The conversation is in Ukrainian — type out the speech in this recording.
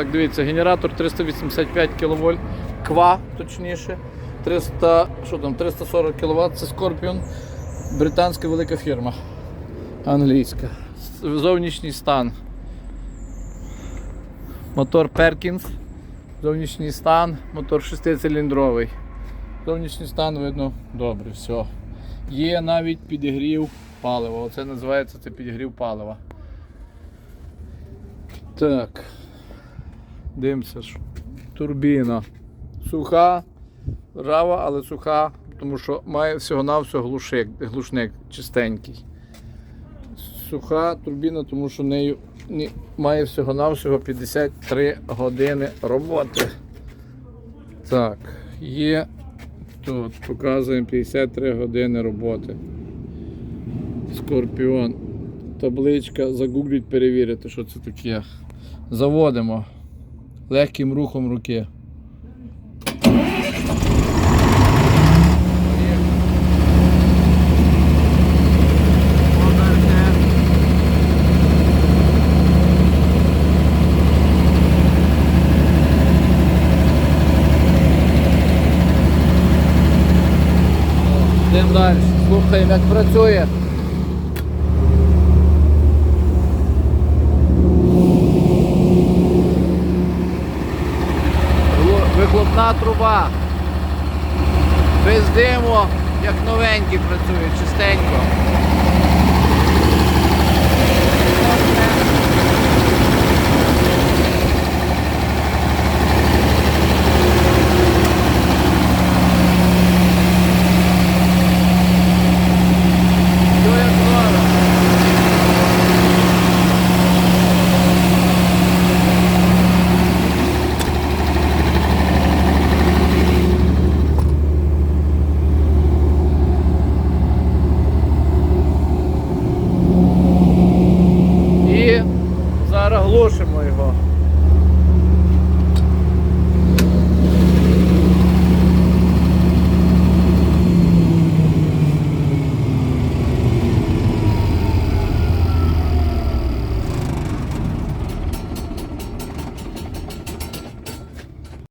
Так, дивіться, генератор 385 кВт, ква, точніше. 300, що там, 340 кВт, це Scorpion, британська велика фірма. Англійська. Зовнішній стан. Мотор Perkins. Зовнішній стан, мотор 6-циліндровий. Зовнішній стан видно добре, все. Є навіть підігрів палива. Оце називається це підігрів палива. Так. Дивимося. що Турбіна. Суха, ржава, але суха, тому що має всього-навсього глушик, глушник чистенький. Суха турбіна, тому що нею ні- має всього-навсього 53 години роботи. Так, є тут, показуємо 53 години роботи. Скорпіон. Табличка, загугліть, перевірити, що це таке. Заводимо легким рухом руки. Далі. Слухаємо, як працює. Вихлопна труба. Без диму, як новенький працює, чистенько. оголошимо його.